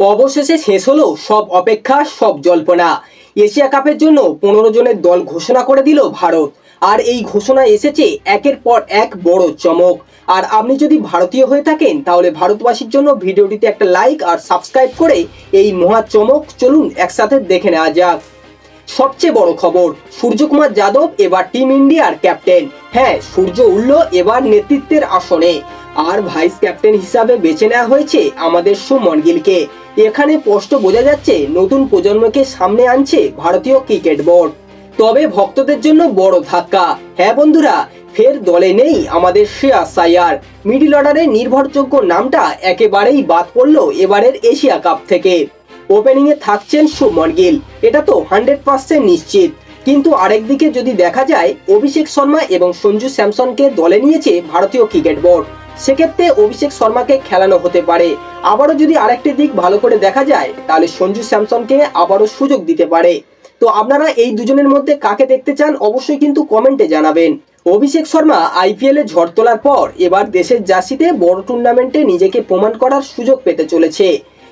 অবশেষে শেষ হলো সব অপেক্ষা, সব জল্পনা। এশিয়া কাপের জন্য পনেরো জনের দল ঘোষণা করে দিল ভারত। আর এই ঘোষণা এসেছে একের পর এক বড় চমক। আর আপনি যদি ভারতীয় হয়ে থাকেন, তাহলে ভারতবাসীর জন্য ভিডিওটিতে একটা লাইক আর সাবস্ক্রাইব করে এই মহা চমক চলুন একসাথে দেখে নেওয়া যাক। সবচেয়ে বড় খবর, সূর্যকুমার যাদব এবার টিম ইন্ডিয়ার ক্যাপ্টেন হ্যাঁ সূর্য উঠল এবার নেতৃত্বের আসনে। আর ভাইস ক্যাপ্টেন হিসাবে বেছে নেওয়া হয়েছে আমাদের সুমন গিলকে এখানে স্পষ্ট বোঝা যাচ্ছে নতুন প্রজন্মকে সামনে আনছে ভারতীয় ক্রিকেট বোর্ড। তবে ভক্তদের জন্য বড় ধাক্কা। হ্যাঁ বন্ধুরা, ফের দলে নেই আমাদের শ্রেয়া সাইয়ার মিডিল অর্ডারে নির্ভরযোগ্য নামটা একেবারেই বাদ পড়ল এবারের এশিয়া কাপ থেকে। ওপেনিং এ থাকছেন সুমন গিল এটা তো হান্ড্রেড পার্সেন্ট নিশ্চিত। কিন্তু আরেকদিকে যদি দেখা যায়, অভিষেক শর্মা এবং সঞ্জু স্যামসনকে দলে নিয়েছে ভারতীয় ক্রিকেট বোর্ড। সেক্ষেত্রে অভিষেক শর্মাকে খেলানো হতে পারে। আবারও যদি আরেকটি দিক ভালো করে দেখা যায়, তাহলে সঞ্জু স্যামসনকে আবারও সুযোগ দিতে পারে। তো আপনারা এই দুজনের মধ্যে কাকে দেখতে চান অবশ্যই কিন্তু কমেন্টে জানাবেন। অভিষেক শর্মা আইপিএলে ঝড় তোলার পর এবার দেশের জার্সিতে বড় টুর্নামেন্টে নিজেকে প্রমাণ করার সুযোগ পেতে চলেছে।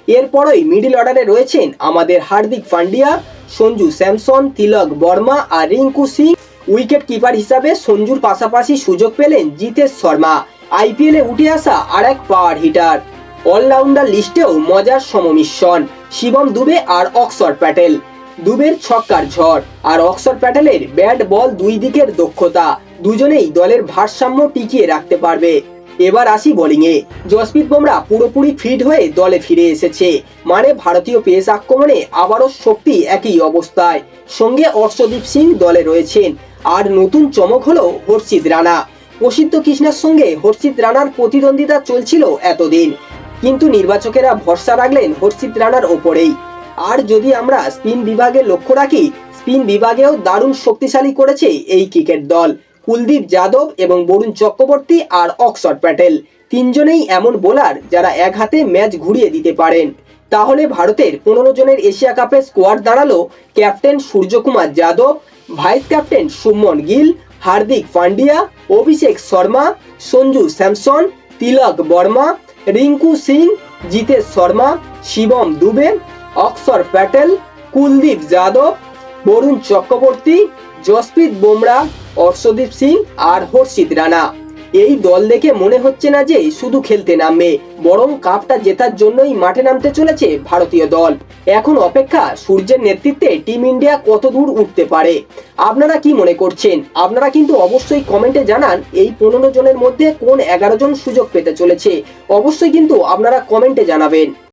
এরপরই মিডিল অর্ডারে রয়েছেন আমাদের হার্দিক পান্ডিয়া, সঞ্জু স্যামসন, তিলক বর্মা আর রিঙ্কু সিং। উইকেট কিপার হিসাবে সঞ্জুর পাশাপাশি সুযোগ পেলেন জিতেশ শর্মা। আইপিএলে উঠে আসা আর এক পাওয়ার হিটার। অলরাউন্ডার লিস্টেও মজার সমমিশ্রণ, শিবম দুবে আর অক্সর প্যাটেল। দুবের ছক্কার ঝড় আর অক্সর প্যাটেলের ব্যাট বল দুই দিকের দক্ষতা, দুজনেই দলের ভারসাম্য টিকিয়ে রাখতে পারবে। এবার আসি বোলিং এ। জসপ্রীত বুমরা পুরোপুরি ফিট হয়ে দলে ফিরে এসেছে। মানে ভারতীয় পেস আক্রমণে আবারও শক্তি একই অবস্থায়। সঙ্গে অর্শদীপ সিং দলে রয়েছেন। আর নতুন চমক হলো হর্ষিত রানা। প্রসিদ্ধ কৃষ্ণার সঙ্গে হর্ষিত রানার প্রতিদ্বন্দ্বিতা চলছিল এতদিন। কিন্তু নির্বাচকেরা ভরসা রাখলেন হর্ষিত রানার ওপরেই। আর যদি আমরা স্পিন বিভাগে লক্ষ্য রাখি, স্পিন বিভাগেও দারুণ শক্তিশালী করেছে এই ক্রিকেট দল। কুলদীপ যাদব এবং বরুণ চক্রবর্তী আর অক্সর প্যাটেল। তিনজনেই এমন বোলার যারা এক হাতে ম্যাচ ঘুরিয়ে দিতে পারেন। তাহলে ভারতের পনেরো জনের এশিয়া কাপের স্কোয়াড দাঁড়াল captain Suryakumar Yadav, vice captain Shubman Gill Hardik Pandya, Abhishek Sharma, Sanju Samson, Tilak Varma, Rinku Singh, Jitesh Sharma, Shivam Dube, Axar Patel, Kuldeep Yadav, Varun Chakraborty, Jasprit Bumrah, Arshdeep Singh আর হর্ষিত রানা। এই দল দেখে মনে হচ্ছে না যে শুধু খেলতে নামবে, বরং কাপটা জেতার জন্যই মাঠে নামতে চলেছে ভারতীয় দল। এখন অপেক্ষা সূর্যের নেতৃত্বে টিম ইন্ডিয়া কত দূর উঠতে পারে? আপনারা কি মনে করছেন? আপনারা কিন্তু অবশ্যই কমেন্টে জানান এই পনেরো জনের মধ্যে কোন এগারো জন সুযোগ পেতে চলেছে। অবশ্যই কিন্তু আপনারা কমেন্টে জানাবেন।